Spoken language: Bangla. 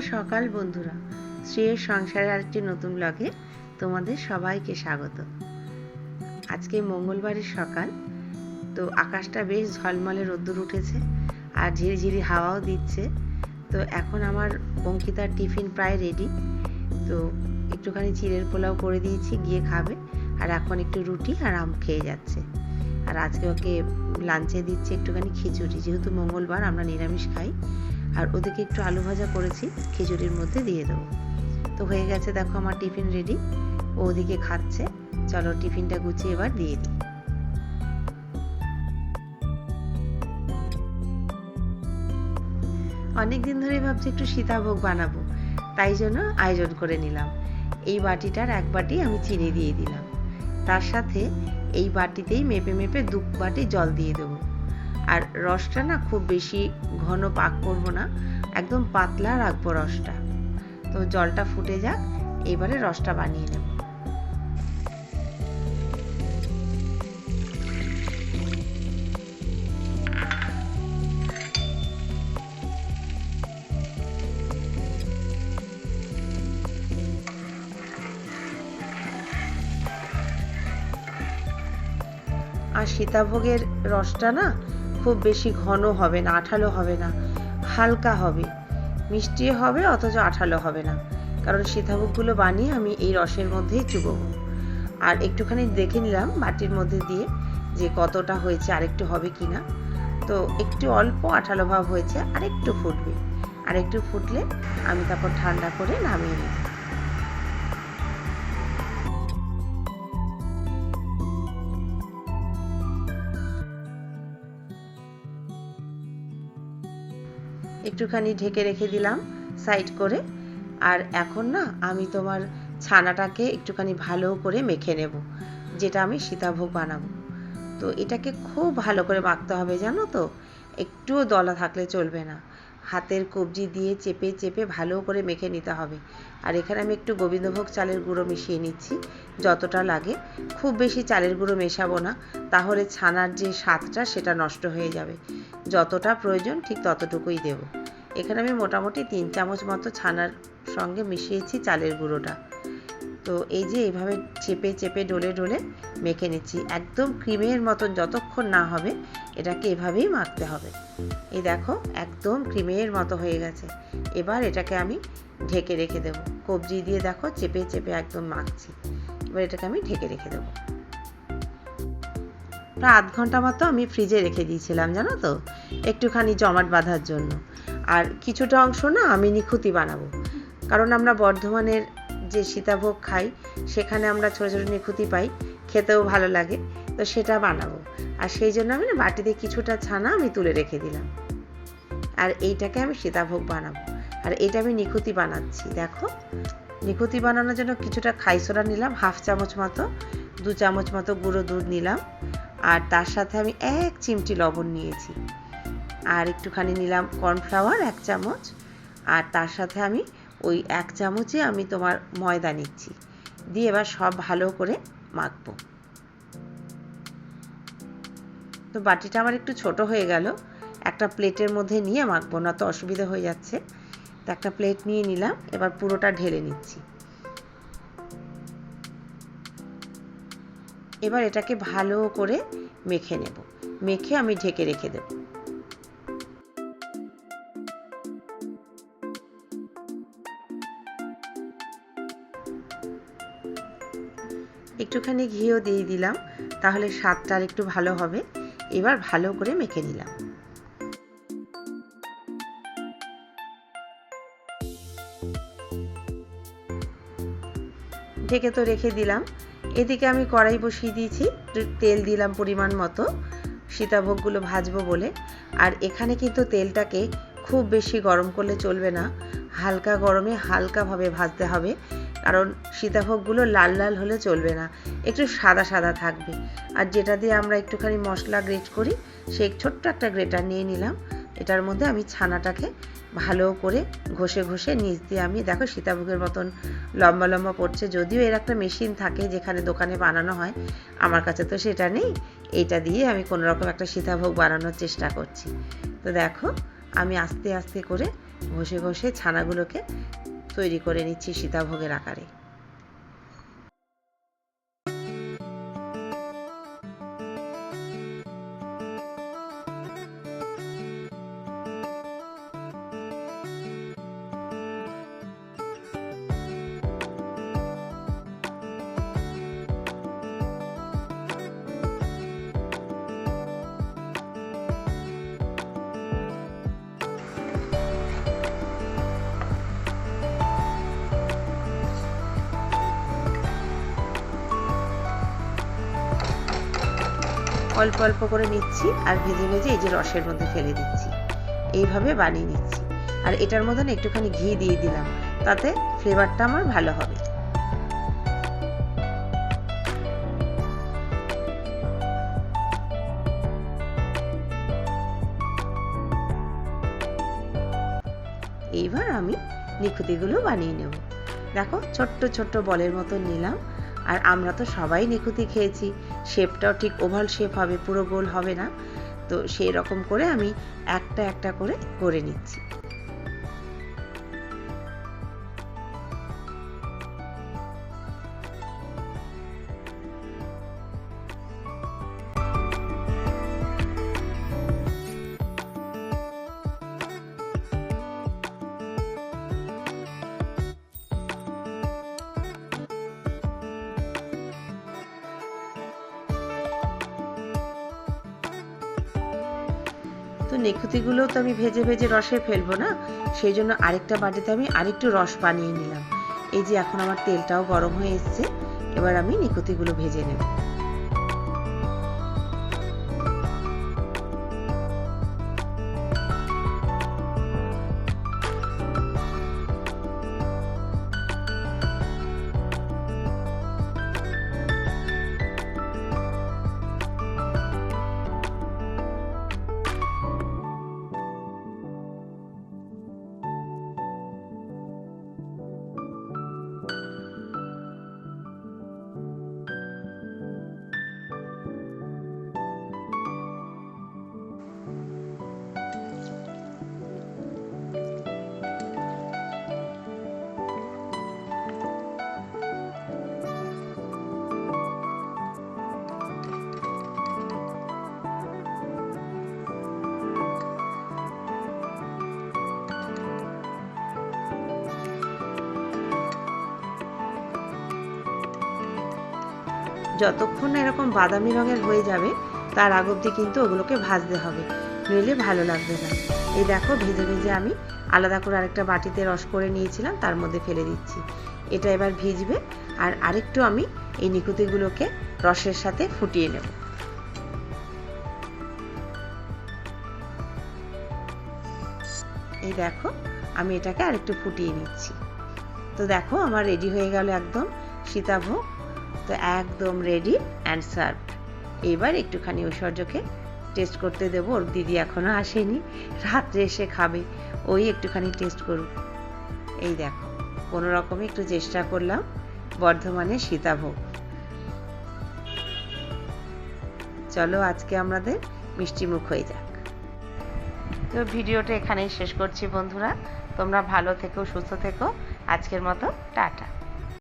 সকাল, বন্ধুরা। শ্রেয়ের সংসারের আরেকটি নতুন ব্লগে তোমাদের সবাইকে স্বাগত। আজকে মঙ্গলবারের সকাল, তো আকাশটা বেশ ঝলমলে রোদ্দুর উঠেছে আর ঝিরিঝিরি হাওয়াও দিচ্ছে। তো এখন আমার অঙ্কিতার টিফিন প্রায় রেডি তো একটুখানি চিড়ের পোলাও করে দিয়েছি, গিয়ে খাবে। আর এখন একটু রুটি আর আম খেয়ে যাচ্ছে। আর আজকে ওকে লাঞ্চে দিচ্ছি একটুখানি খিচুড়ি। যেহেতু মঙ্গলবার, আমরা নিরামিষ খাই। আর ওদিকে একটু আলু ভাজা করেছি, খিচুড়ির মধ্যে দিয়ে দেবো। তো হয়ে গেছে, দেখো আমার টিফিন রেডি ও ওদিকে খাচ্ছে। চলো টিফিনটা গুছিয়ে এবার দিয়ে দিই। অনেক দিন ধরে ভাবছি একটু সীতাভোগ বানাবো, তাই জন্য আয়োজন করে নিলাম। এই বাটিটার এক বাটি আমি চিনি দিয়ে দিলাম। তার সাথে এই বাটিতেই মেপে মেপে দু বাটি জল দিয়ে দেবো। আর রসটা না খুব বেশি ঘন পাক করব না, একদম পাতলা রাখব রসটা। তো জলটা ফুটে যাক, এবারে রসটা বানিয়ে নেব। আর সীতাভোগের রসটা না খুব বেশি ঘন হবে না, আঠালো হবে না, হালকা হবে। মিষ্টি হবে, অথচ আঠালো হবে না। কারণ সীতাভোগগুলো বানিয়ে আমি এই রসের মধ্যেই চুববো। আর একটুখানি দেখে নিলাম বাটির মধ্যে দিয়ে যে কতটা হয়েছে, আরেকটু হবে কি না তো একটু অল্প আঠালো ভাব হয়েছে আর একটু ফুটবে। আর একটু ফুটলে আমি তারপর ঠান্ডা করে নামিয়ে নেব। একটুখানি ঢেকে রেখে দিলাম, সাইড করে। আর এখন না, আমি তোমার ছানাটাকে একটুখানি ভালো করে মেখে নেব, যেটা আমি সীতাভোগ বানাবো। তো এটাকে খুব ভালো করে মাখতে হবে, জানো তো? একটুও দলা থাকলে চলবে না। হাতের কবজি দিয়ে চেপে চেপে ভালো করে মেখে নিতে হবে। আর এখানে আমি একটু গোবিন্দভোগ চালের গুঁড়ো মিশিয়ে নিচ্ছি, যতটা লাগে। খুব বেশি চালের গুঁড়ো মেশাবো না, তাহলে ছানার যে স্বাদটা, সেটা নষ্ট হয়ে যাবে। যতটা প্রয়োজন ঠিক ততটুকুই দেব। এখানে আমি মোটামুটি তিন চামচ মতো ছানার সঙ্গে মিশিয়েছি চালের গুঁড়োটা। তো এই যে এইভাবে চেপে চেপে, ডলে ডলে মেখে নিচ্ছি। একদম ক্রিমের মতন যতক্ষণ না হবে এটাকে এভাবেই মাখতে হবে। এই দেখো, একদম ক্রিমের মতো হয়ে গেছে। এবার এটাকে আমি ঢেকে রেখে দেবো। কবজি দিয়ে দেখো, চেপে চেপে একদম মাখছি। এবার এটাকে আমি ঢেকে রেখে দেবো। প্রায় আধ ঘণ্টা মতো আমি ফ্রিজে রেখে দিয়েছিলাম, জানো তো? একটুখানি জমাট বাঁধার জন্য। আর কিছুটা অংশ না আমি নিখুঁতি বানাবো। কারণ আমরা বর্ধমানের যে সীতাভোগ খাই, সেখানে আমরা ছোটো ছোটো নিখুঁতি পাই, খেতেও ভালো লাগে, তো সেটা বানাবো। আর সেই জন্য আমি না বাটিতে কিছুটা ছানা আমি তুলে রেখে দিলাম। আর এইটাকে আমি সীতাভোগ বানাবো। আর এটা আমি নিখুঁতি বানাচ্ছি, দেখো। নিখুঁতি বানানোর জন্য কিছুটা খাই সোডা নিলাম, হাফ চামচ মতো, দু চামচ মতো গুঁড়ো দুধ নিলাম। আর তার সাথে আমি এক চিমটি লবণ নিয়েছি। আর একটুখানি নিলাম কর্নফ্লাওয়ার এক চামচ। আর তার সাথে আমি ওই এক চামচে আমি তোমার ময়দা নিচ্ছি। দিয়ে এবার সব ভালো করে মাখবো। তো বাটিটা আমার একটু ছোট হয়ে গেল। একটা প্লেটের মধ্যে নিয়ে মাখবো, না তো অসুবিধা হয়ে যাচ্ছে। তো একটা প্লেট নিয়ে নিলাম, এবার পুরোটা ঢেলে নিচ্ছি। এবার এটাকে ভালো করে মেখে নেব। মেখে আমি ঢেকে রেখে দেব। একটুখানি ঘিও দিয়ে দিলাম, তাহলে স্বাদটা আর একটু ভালো হবে। এবার ভালো করে মেখে নিলাম। ঢেকে তো রেখে দিলাম। এদিকে আমি কড়াই বসিয়ে দিয়েছি তেল দিলাম পরিমাণ মতো, সীতাভোগগুলো ভাজবো বলে। আর এখানে কিন্তু তেলটাকে খুব বেশি গরম করলে চলবে না, হালকা গরমে হালকাভাবে ভাজতে হবে। কারণ সীতাভোগগুলো লাল লাল হলে চলবে না। একটু সাদা সাদা থাকবে। আর যেটা দিয়ে আমরা একটুখানি মশলা গ্রেট করি, সেই ছোট্ট একটা গ্রেটার নিয়ে নিলাম। এটার মধ্যে আমি ছানাটাকে ভালো করে ঘষে ঘষে নিচ দিয়ে আমি, দেখো সীতাভোগের মতন লম্বা লম্বা পড়ছে, যদিও এর একটা মেশিন থাকে যেখানে দোকানে বানানো হয়, আমার কাছে তো সেটা নেই। এটা দিয়ে আমি কোনো রকম একটা সীতাভোগ বানানোর চেষ্টা করছি। তো দেখো, আমি আস্তে আস্তে করে ঘষে ঘষে ছানাগুলোকে তৈরি করে নিচ্ছি সীতাভোগের আকারে। অল্প অল্প করে নিচ্ছি আর ভেজে ভেজে এই যে রসের মধ্যে ফেলে দিচ্ছি। এইভাবে বানিয়ে নিচ্ছি। আর এটার মধ্যে না একটুখানি ঘি দিয়ে দিলাম। তাতে ফ্লেভারটা আমার ভালো হবে। এইবার আমি নিখুতিগুলো বানিয়ে নেব। দেখো, ছোট্ট ছোট্ট বলের মতো নিলাম। আর আমরা তো সবাই নিখুঁতি খেয়েছি। শেপটাও ঠিক ওভাল শেপ হবে, পুরো গোল হবে না। তো সেই রকম করে আমি একটা একটা করে করে নিচ্ছি। তো নেখুতিগুলোও তো আমি ভেজে ভেজে রসে ফেলব না? সেই জন্য আরেকটা বাটিতে আমি আরেকটু রস বানিয়ে নিলাম। এই যে এখন আমার তেলটাও গরম হয়ে এসছে। এবার আমি নিকুতিগুলো ভেজে নেব। যতক্ষণ না এরকম বাদামি রঙের হয়ে যাবে, তার আগ অবধি কিন্তু ওগুলোকে ভাজতে হবে। নইলে ভালো লাগবে না। এই দেখো, ভেজে ভেজে আমি আলাদা করে আরেকটা বাটিতে রস করে নিয়েছিলাম, তার মধ্যে ফেলে দিচ্ছি। এটা এবার ভিজবে, আর আরেকটু আমি এই নিকুতিগুলোকে রসের সাথে ফুটিয়ে নেব। এই দেখো, আমি এটাকে আরেকটু ফুটিয়ে নিচ্ছি। তো দেখো, আমার রেডি হয়ে গেল একদম সীতাভোগ তো একদম রেডি অ্যান্ড সার্ভ এবার একটুখানি ঐশ্বর্যকে টেস্ট করতে দেবো, ওর দিদি এখনও আসেনি, রাত্রে এসে খাবে, ওই একটুখানি টেস্ট করুক। এই দেখো, কোনো রকমে একটু চেষ্টা করলাম, বর্ধমানে সীতাভোগ। চলো আজকে আমাদের মিষ্টি মুখ হয়ে যাক। তো ভিডিওটা এখানেই শেষ করছি বন্ধুরা, তোমরা ভালো থেকো, সুস্থ থেকো, আজকের মতো টাটা।